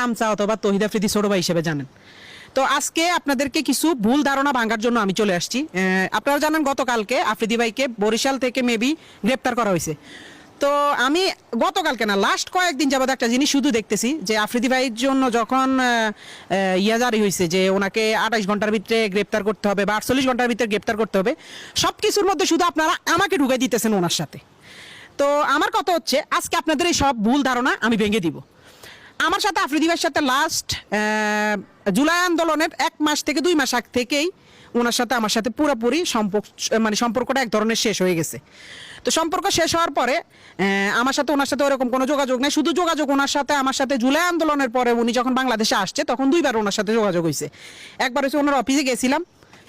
চামচা অথবা তহিদ আফ্রিদি ছোট হিসেবে জানেন। তো আজকে আপনাদেরকে কিছু ভুল ধারণা ভাঙার জন্য আমি চলে আসছি। আপনারা জানেন গতকালকে আফ্রিদি ভাইকে বরিশাল থেকে মেবি গ্রেপ্তার করা হয়েছে। তো আমি গতকালকে না লাস্ট কয়েকদিন যাবত একটা জিনিস শুধু দেখতেছি যে আফ্রিদি ভাইয়ের জন্য যখন ইয়া জারি হয়েছে যে ওনাকে আঠাইশ ঘণ্টার ভিতরে গ্রেপ্তার করতে হবে বা আটচল্লিশ ঘণ্টার ভিতরে গ্রেপ্তার করতে হবে সব কিছুর মধ্যে শুধু আপনারা আমাকে ঢুকে দিতেছেন ওনার সাথে। তো আমার কথা হচ্ছে, আজকে আপনাদের এই সব ভুল ধারণা আমি ভেঙে দিব। আমার সাথে আফ্রিদি ভাইয়ের সাথে লাস্ট জুলাই আন্দোলনের এক মাস থেকে দুই মাস আগ থেকেই ওনার সাথে আমার সাথে পুরোপুরি সম্পর্ক মানে সম্পর্কটা এক ধরনের শেষ হয়ে গেছে। তো সম্পর্ক শেষ হওয়ার পরে আমার সাথে ওনার সাথে ওরকম কোনো যোগাযোগ নেই, শুধু যোগাযোগ ওনার সাথে, আমার সাথে জুলাই আন্দোলনের পরে উনি যখন বাংলাদেশে আসছে, তখন দুইবার ওনার সাথে যোগাযোগ হয়েছে একবার হচ্ছে ওনার অফিসে গেছিলাম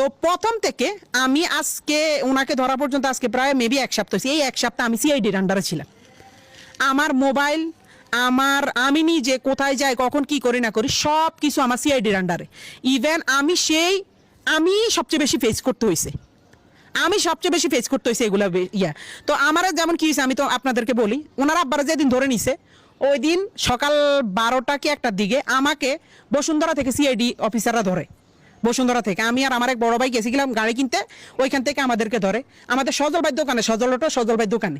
তো প্রথম থেকে আমি আজকে, ওনাকে ধরা পর্যন্ত আজকে প্রায় মেবি এক সপ্তাহ। এই এক সপ্তাহ আমি সিআইডির আন্ডারে ছিলাম। আমার মোবাইল আমার, আমি নিজে কোথায় যাই, কখন কি করি না করি, সব কিছু আমার সিআইডির আন্ডারে ইভেন আমি সেই, আমি সবচেয়ে বেশি ফেস করতে হয়েছে আমি সবচেয়ে বেশি ফেস করতে হয়েছে এগুলো ইয়া। তো আমার যেমন কি হয়েছে আমি তো আপনাদেরকে বলি, ওনার আব্বারা যেদিন ধরে নিছে ওই দিন সকাল বারোটা কি একটার দিকে আমাকে বসুন্ধরা থেকে সিআইডি অফিসাররা ধরে। বসুন্ধরা থেকে। আমি আর আমার এক বড় ভাই গেছিলাম গাড়ি কিনতে, ওইখান থেকে আমাদেরকে ধরে। আমাদের সজল ভাই দোকানে, সজল অটো সজল ভাই দোকানে।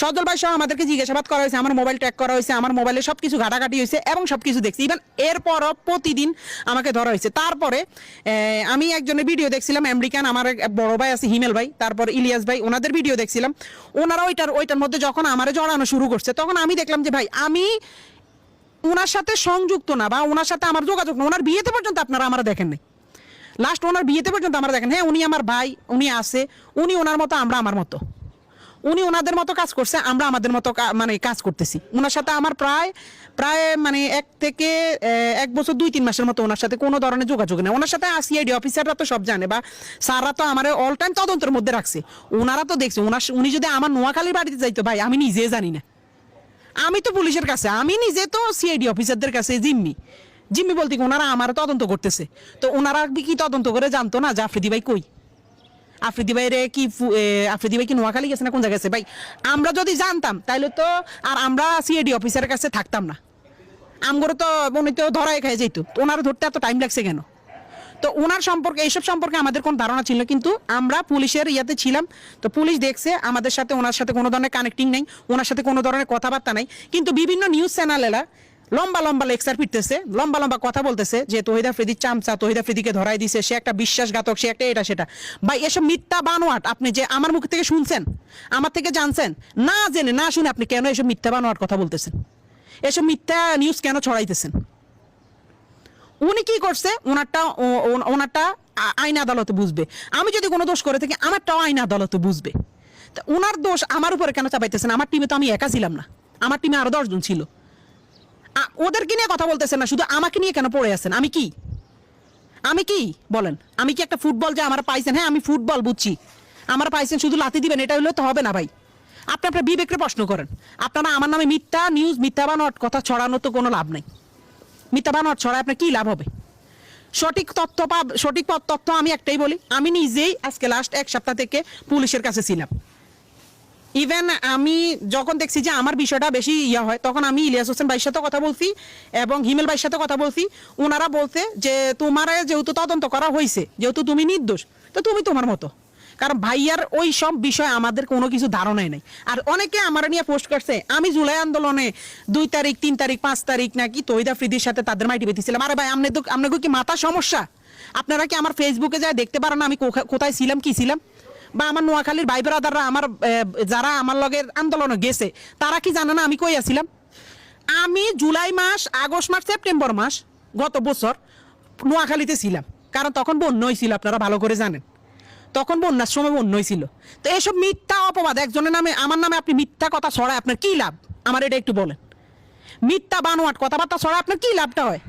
সজল ভাই সহ আমাদেরকে জিজ্ঞাসাবাদ করা হয়েছে, আমার মোবাইল ট্র্যাক করা হয়েছে, আমার মোবাইলে সব কিছু ঘাটাঘাটি হয়েছে এবং সব কিছু দেখছি। ইভেন এরপরও প্রতিদিন আমাকে ধরা হয়েছে। তারপরে আমি একজনের ভিডিও দেখছিলাম, আমেরিকান, আমার এক বড় ভাই আছে, হিমেল ভাই, তারপর ইলিয়াস ভাই, ওনাদের ভিডিও দেখছিলাম। ওনারা ওইটার ওইটার মধ্যে যখন আমারে জড়ানো শুরু করছে, তখন আমি দেখলাম যে ভাই, আমি ওনার সাথে সংযুক্ত না বা ওনার সাথে আমার যোগাযোগ না ওনার বিয়েতে পর্যন্ত আপনারা আমরা দেখেন নাই। লাস্ট ওনার বিয়েতে পর্যন্ত আমরা দেখেন হ্যাঁ উনি আমার ভাই, উনি আছে, উনি ওনার মতো, আমরা আমার মতো। উনি ওনাদের মতো কাজ করছে, আমরা আমাদের মতো মানে কাজ করতেছি। ওনার সাথে আমার প্রায় প্রায় মানে এক থেকে এক বছর দুই, তিন মাসের মতো ওনার সাথে কোনো ধরনের যোগাযোগ নেই। ওনার সাথে সিআইডি অফিসাররা তো সব জানে, বা স্যাররা তো আমার অল টাইম তদন্তের মধ্যে রাখছে। ওনারা তো দেখছে ওনার উনি যদি আমার নোয়াখালীর বাড়িতে যাইতো, ভাই, আমি নিজে জানি না। আমি তো পুলিশের কাছে, আমি নিজে তো সিআইডি অফিসারদের কাছে জিম্মি। জিম্মি বলতে ওনারা আমার তদন্ত করতেছে। তো ওনারা কি তদন্ত করে জানতো না যে আফ্রিদি ভাই কই? আফ্রিদি ভাই রে কি আফ্রিদি ভাই কি নোয়াখালী গেছে না কোন জায়গায় ভাই, আমরা যদি জানতাম তাহলে তো আর আমরা সিএডি অফিসারের কাছে থাকতাম না। আমগরে তো উনি তো ধরাই খাই যেত ওনারা ধরতে এত টাইম লাগছে কেন? তো ওনার সম্পর্কে, এইসব সম্পর্কে আমাদের কোনো ধারণা ছিল কিন্তু আমরা পুলিশের ইয়াতে ছিলাম। তো পুলিশ দেখছে, আমাদের সাথে, ওনার সাথে কোনো ধরনের কানেক্টিং নেই, ওনার সাথে কোনো ধরনের কথাবার্তা নাই। কিন্তু বিভিন্ন নিউজ চ্যানেলেরা লম্বা লম্বা লেকচার ফিরতেছে, লম্বা লম্বা কথা বলতেছে যে তহিদা ফ্রিদির চামচা, তহিদা ফ্রিদিকে ধরাই দিছে, সে একটা বিশ্বাসঘাতক, সে একটা এটা, সেটা। ভাই, এসব মিথ্যা বানোয়াট, আপনি যে আমার মুখ থেকে শুনছেন, আমার থেকে জানছেন, না জেনে, না শুনে আপনি কেন এসব মিথ্যা বানোয়াট কথা বলতেছেন? এসব মিথ্যা নিউজ কেন ছড়াইতেছেন? উনি কি করছে? ওনারটা ওনারটা আইন আদালতে বুঝবে। আমি যদি কোনো দোষ করে থাকি, আমারটাও আইন আদালতে বুঝবে। তা ওনার দোষ আমার উপরে কেন চাপাইতেছেন? আমার টিমে তো আমি একা ছিলাম না। আমার টিমে আরও দশজন ছিল। ওদেরকে নিয়ে কথা বলতেছেন না, শুধু আমাকে নিয়ে কেন পড়ে আছেন? আমি কি? আমি কি? বলেন। আমি কি একটা ফুটবল যে আমার পাইছেন? হ্যাঁ আমি ফুটবল বুঝছি। আমার পাইছেন, শুধু লাতি দিবেন, এটা হলে তো হবে না ভাই। আপনি আপনার বিবেককে প্রশ্ন করেন। আপনারা আমার নামে মিথ্যা নিউজ মিথ্যা বানোয়াট কথা ছড়ানোর তো কোনো লাভ নাই। মিথ্যা বানোয়াট ছড়ায় আপনার কী লাভ হবে? সঠিক তথ্য পাব সঠিক তথ্য আমি একটাই বলি। আমি নিজেই আজকে লাস্ট এক সপ্তাহ থেকে পুলিশের কাছে ছিলাম। ইভেন আমি যখন দেখছি যে আমার বিষয়টা বেশি ইয়া হয়, তখন আমি ইলিয়াস হোসেন ভাইয়ের সাথে কথা বলছি এবং হিমেল ভাইয়ের সাথে কথা বলছি। ওনারা বলছে যে, তোমার যেহেতু তদন্ত করা হয়েছে যেহেতু তুমি নির্দোষ, তো তুমি তোমার মতো। কারণ ভাইয়ার ওই সব বিষয়ে আমাদের কোনো কিছু ধারণাই নেই। আর অনেকে আমার নিয়ে পোস্ট করছে, আমি জুলাই আন্দোলনে দুই তারিখ, তিন তারিখ, পাঁচ তারিখ নাকি তৈদা ফ্রিদির সাথে তাদের মাইটি বেঁধেছিলাম। আরে ভাই আপনি তো আপনাকে কি মাথা সমস্যা? আপনারা কি আমার ফেসবুকে যায় দেখতে পারেন আমি কোথায় ছিলাম, কি ছিলাম? বা আমার নোয়াখালীর ভাই ব্রাদাররা আমার যারা আমার লগের আন্দোলনে গেছে, তারা কি জানে না আমি কই আছিলাম? আমি জুলাই মাস, আগস্ট মাস, সেপ্টেম্বর মাস গত বছর নোয়াখালীতে ছিলাম। কারণ তখন বন্যা হয়েছিল আপনারা ভালো করে জানেন। তখন বন্যার সময় বন্যা হয়েছিল তো এসব মিথ্যা অপবাদ, একজনের নামে, আমার নামে আপনি মিথ্যা কথা ছড়ায়, আপনার কি লাভ? আমার এটা একটু বলেন। মিথ্যা বানোয়াট কথাবার্তা ছড়া আপনার কি লাভটা হয়?